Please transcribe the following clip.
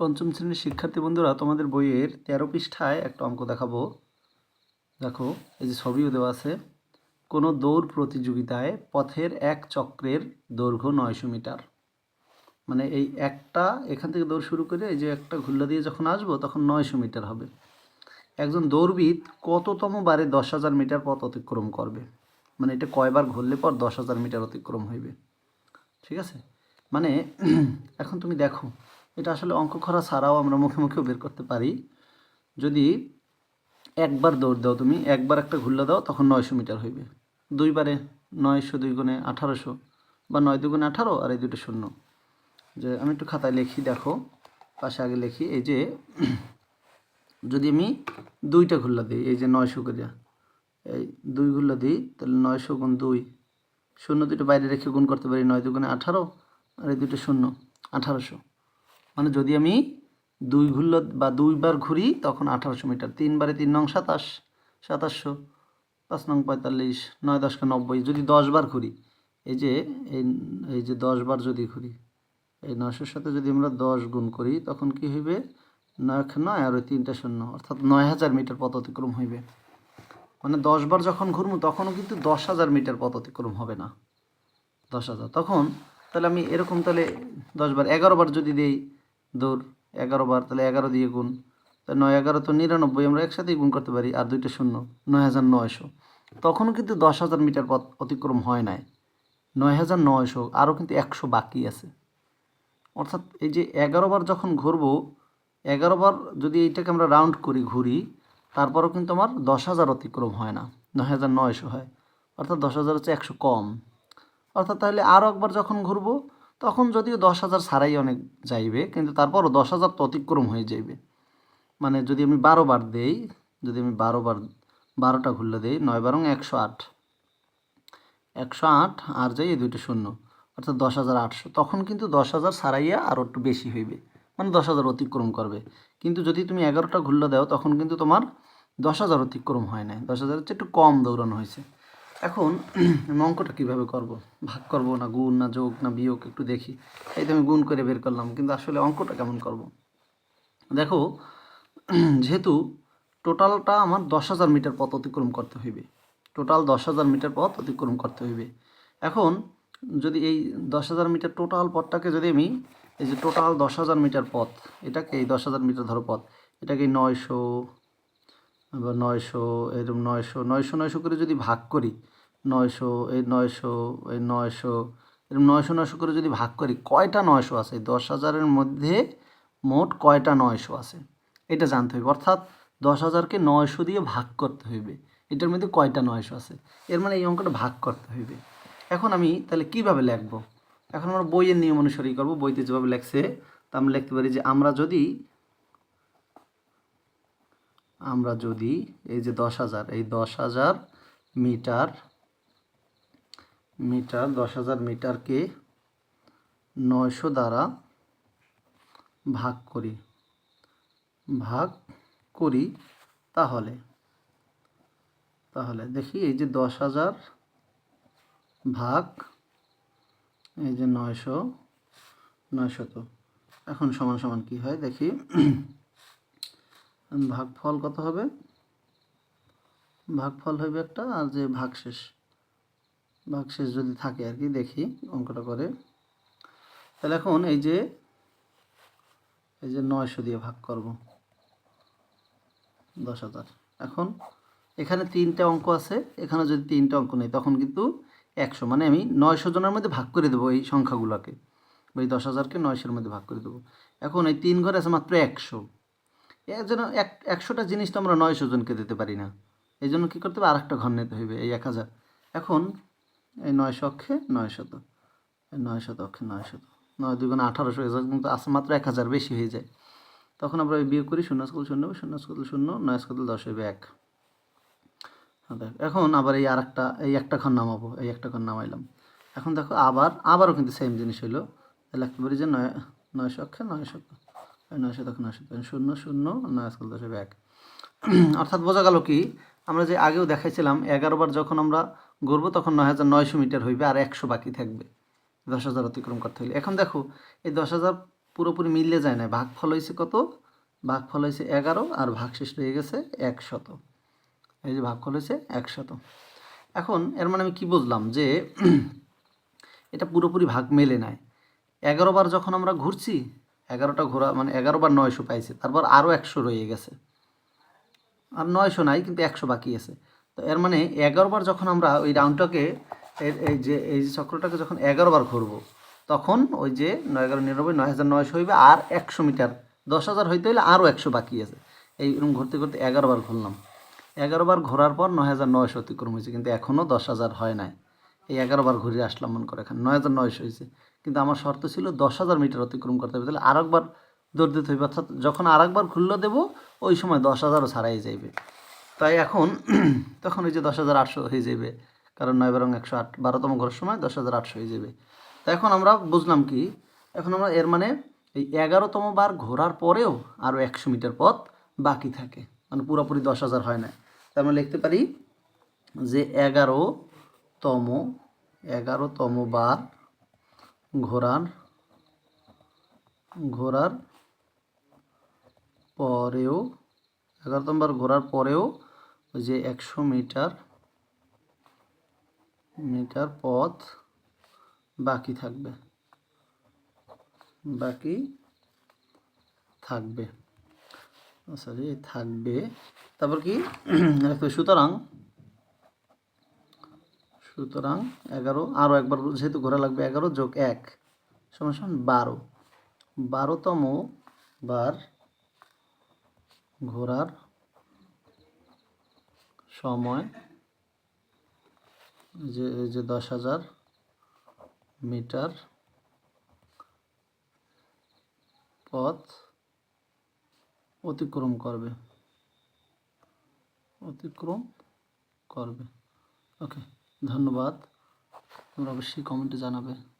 পঞ্চম শ্রেণির শিক্ষার্থী বন্ধুরা, তোমাদের বইয়ের তেরো পৃষ্ঠায় একটা অঙ্ক দেখাবো। দেখো, এই যে ছবিও দেওয়া আছে। কোনো দৌড় প্রতিযোগিতায় পথের এক চক্রের দৈর্ঘ্য নয়শো মিটার। মানে এই একটা, এখান থেকে দৌড় শুরু করে এই যে একটা ঘুল্লা দিয়ে যখন আসব, তখন নয়শো মিটার হবে। একজন দৌড়বিদ কততম বারে দশ হাজার মিটার পথ অতিক্রম করবে? মানে এটা কয়বার ঘুরলে পর দশ হাজার মিটার অতিক্রম হইবে? ঠিক আছে? মানে এখন তুমি দেখো এটা আসলে অঙ্ক করা ছাড়াও আমরা মুখে মুখেও বের করতে পারি। যদি একবার দৌড় দাও তুমি, একবার একটা ঘুরলে দাও, তখন নয়শো মিটার হইবে। দুইবারে নয়শো দুই গুণে আঠারোশো বা নয় দুগুণে আঠারো আর এই দুটো শূন্য। যে আমি একটু খাতায় লিখি, দেখো, পাশে আগে লিখি, এই যে যদি আমি দুইটা ঘুরলা দিই, এই যে নয়শো করে এই দুই ঘুরলা দিই, তাহলে নয়শো গুণ দুই, শূন্য দুটো বাইরে রেখে গুণ করতে পারি নয় দুগুণে আঠারো, আর এই দুটো শূন্য, আঠারোশো। মানে যদি আমি দুই ঘুরল বা দুইবার ঘুরি, তখন আঠারোশো মিটার। তিনবারে তিন নং সাতাশ, সাতাশশো, পাঁচ নং পঁয়তাল্লিশ, নয় দশকে নব্বই। যদি দশবার ঘুরি, এই যে, এই এই যে দশবার যদি ঘুরি, এই নয়শোর সাথে যদি আমরা দশ গুণ করি, তখন কি হইবে? নয় নয় আর ওই তিনটা শূন্য, অর্থাৎ নয় হাজার মিটার পথ অতিক্রম হইবে। মানে দশবার যখন ঘুরবো তখনও কিন্তু দশ হাজার মিটার পথ অতিক্রম হবে না। দশ হাজার। তখন তাহলে আমি এরকম তাহলে দশবার এগারো বার যদি দিই দৌড় এগারো বার, তাহলে এগারো দিয়ে গুণ। তাহলে নয়, এগারো তো নিরানব্বই, আমরা একসাথেই গুণ করতে পারি, আর দুইটা শূন্য, নয় হাজার নয়শো। তখনও কিন্তু দশ হাজার মিটার পথ অতিক্রম হয় নাই। নয় হাজার নয়শো, আরও কিন্তু একশো বাকি আছে। অর্থাৎ এই যে এগারো বার যখন ঘুরবো, এগারো বার যদি এইটাকে আমরা রাউন্ড করি, ঘুরি, তারপরও কিন্তু আমার দশ হাজার অতিক্রম হয় না, নয় হাজার নয়শো হয়। অর্থাৎ দশ হাজার হচ্ছে একশো কম। অর্থাৎ তাহলে আরও একবার যখন ঘুরবো তখন যদিও দশ হাজার ছাড়াই অনেক যাইবে, কিন্তু তারপরও দশ হাজার তো অতিক্রম হয়ে যাইবে। মানে যদি আমি বারো বার দেই, যদি আমি বারো বার, বারোটা ঘুরলে দিই, নয় বারং একশো আট। একশো আট আর যাই, এই দুইটা শূন্য। অর্থাৎ দশ হাজার আটশো। তখন কিন্তু দশ হাজার ছাড়াইয়া আরও একটু বেশি হইবে। মানে দশ হাজার অতিক্রম করবে। কিন্তু যদি তুমি এগারোটা ঘুরলে দাও, তখন কিন্তু তোমার দশ হাজার অতিক্রম হয় না দশ হাজার হচ্ছে একটু কম দৌড়ানো হয়েছে। এখন অঙ্কটা কীভাবে করব? ভাগ করব না গুণ না যোগ না বিয়োগ? একটু দেখি। এই তো আমি গুণ করে বের করলাম, কিন্তু আসলে অঙ্কটা কেমন করব? দেখো, যেহেতু টোটালটা আমার দশ হাজার মিটার পথ অতিক্রম করতে হইবে। টোটাল দশ হাজার মিটার পথ অতিক্রম করতে হইবে। এখন যদি এই দশ হাজার মিটার টোটাল পথটাকে যদি আমি, এই যে টোটাল দশ হাজার মিটার পথ, এটাকে এই দশ হাজার মিটার ধরো পথ, এটাকে নয়শো, আবার নয়শো এরকম নয়শো নয়শো নয়শো করে যদি ভাগ করি নয়শো, এই নয়শো এই নয়শো এরকম নয়শো নয়শো করে যদি ভাগ করি, কয়টা নয়শো আছে? দশ হাজারের মধ্যে মোট কয়টা নয়শো আছে? এটা জানতে হবে অর্থাৎ দশ হাজারকে নয়শো দিয়ে ভাগ করতে হইবে। এটার মধ্যে কয়টা নয়শো আছে? এর মানে এই অঙ্কটা ভাগ করতে হইবে। এখন আমি তাহলে কীভাবে লিখব? এখন আমরা বইয়ের নিয়ম অনুসারেই করব। বইতে যেভাবে লেখছে, তা আমরা লিখতে পারি যে আমরা যদি আমরা যদি এই যে দশ হাজার, এই দশ হাজার মিটার মিটার, দশ হাজার মিটারকে নয়শো দ্বারা ভাগ করি। ভাগ করি তাহলে তাহলে দেখি এই যে দশ হাজার ভাগ, এই যে নয়শো নয়শত এখন সমান সমান কি হয়? দেখি, ভাগফল কত হবে? ভাগফল হবে একটা, আর যে ভাগশেষ। ভাগশেষ যদি থাকে আর কি, দেখি অঙ্কটা করে। তাহলে এখন এই যে এই যে নয়শো দিয়ে ভাগ করব। দশ হাজার। এখন এখানে তিনটা অঙ্ক আছে, এখানে যদি তিনটা অঙ্ক নেই, তখন কিন্তু একশো। মানে আমি নয়শো জনের মধ্যে ভাগ করে দেবো এই সংখ্যাগুলোকে। এই দশ হাজারকে নয়শোর মধ্যে ভাগ করে দেবো। এখন এই তিন ঘরে আছে মাত্র একশো। এর জন্য এক, একশোটা জিনিস তো আমরা নয়শো জনকে দিতে পারি না। এই জন্য কী করতে হবে? আর একটা ঘর নিতে হইবে, এই এক হাজার। এখন এই নয়শো অক্ষে নয় শত নয় শত অক্ষে নয় শত। নয় দুগুণ আঠারোশো এজার কিন্তু আসে মাত্র এক হাজার বেশি হয়ে যায়। তখন আমরা বিয়োগ করি, শূন্য স্কুল শূন্য শূন্য স্কুল শূন্য, নয় স্কুল দশ হইবে এক। এখন আবার এই আর একটা এই একটা ঘর নামাবো, এই একটা ঘর নামাইলাম। এখন দেখো আবার, আবারও কিন্তু সেম জিনিস হইল। লিখতে পারি যে নয় নয়শো অক্ষে নয়শো নয়শো নয় শত শূন্য শূন্য, নয় স্কুল দশ হবে এক। অর্থাৎ বোঝা গেল কি, আমরা যে আগেও দেখাইছিলাম, এগারো বার যখন আমরা ঘুরবো তখন নয় হাজার নয়শো মিটার হইবে আর একশো বাকি থাকবে। দশ হাজার অতিক্রম করতে হলে এখন দেখো, এই দশ হাজার পুরোপুরি মিললে যায় না। ভাগ ফল হয়েছে কত? ভাগ ফল হয়েছে এগারো আর ভাগ শেষ হয়ে গেছে একশত। এই যে ভাগ ফল হয়েছে একশত। এখন এর মানে আমি কি বুঝলাম যে এটা পুরোপুরি ভাগ মেলে নাই। এগারো বার যখন আমরা ঘুরছি, এগারোটা ঘোরা মানে এগারো বার নয়শো পাইছে, তারপর আরও একশো রয়ে গেছে। আর নয়শো নাই, কিন্তু একশো বাকি আছে। তো এর মানে এগারো বার যখন আমরা ওই রাউন্ডটাকে এই যে, এই চক্রটাকে যখন এগারো বার ঘুরবো, তখন ওই যে নয় এগারো নিরানব্বই, নয় হাজার নয়শো হইবে আর একশো মিটার। দশ হাজার হইতে হইলে আরও একশো বাকি আছে। এইরকম ঘুরতে ঘুরতে এগারো বার ঘুরলাম। এগারো বার ঘোরার পর নয় হাজার নয়শো অতিক্রম হয়েছে, কিন্তু এখনও দশ হাজার হয় নাই। এই এগারো বার ঘুরে আসলাম মনে করে, এখানে নয় হাজার নয়শো হয়েছে। কিন্তু আমার শর্ত ছিল দশ হাজার মিটার অতিক্রম করতে হবে, তাহলে আরেকবার দৌড় দিতে হইবে। অর্থাৎ যখন আরেকবার খুললো দেবো, ওই সময় দশ হাজারও ছাড়াই যাইবে। তাই এখন তখন ওই যে দশ হাজার আটশো হয়ে যাবে, কারণ নয় বারং একশো আট, বারোতম ঘরের সময় দশ হাজার আটশো হয়ে যাবে। তা এখন আমরা বুঝলাম কি, এখন আমরা এর মানে এই এগারোতম বার ঘোরার পরেও আরও একশো মিটার পথ বাকি থাকে মানে পুরোপুরি দশ হাজার হয় না। তাই আমরা লিখতে পারি যে এগারোতম এগারোতম বার ঘোরার ঘোরার পরেও, এগারোতম বার ঘোরার পরেও ওই যে একশো মিটার মিটার পথ বাকি থাকবে। বাকি থাকবে। সরি থাকবে। তারপর কি? সুতরাং সুতরাং এগারো আরও একবার যেহেতু ঘোরা লাগবে, এগারো যোগ এক সমান সমান বারো। বারোতম বার ঘোরার সময় যে, এই যে দশ হাজার মিটার পথ অতিক্রম করবে। অতিক্রম করবে। ওকে, ধন্যবাদ। তোমরা অবশ্যই কমেন্টে জানাবে।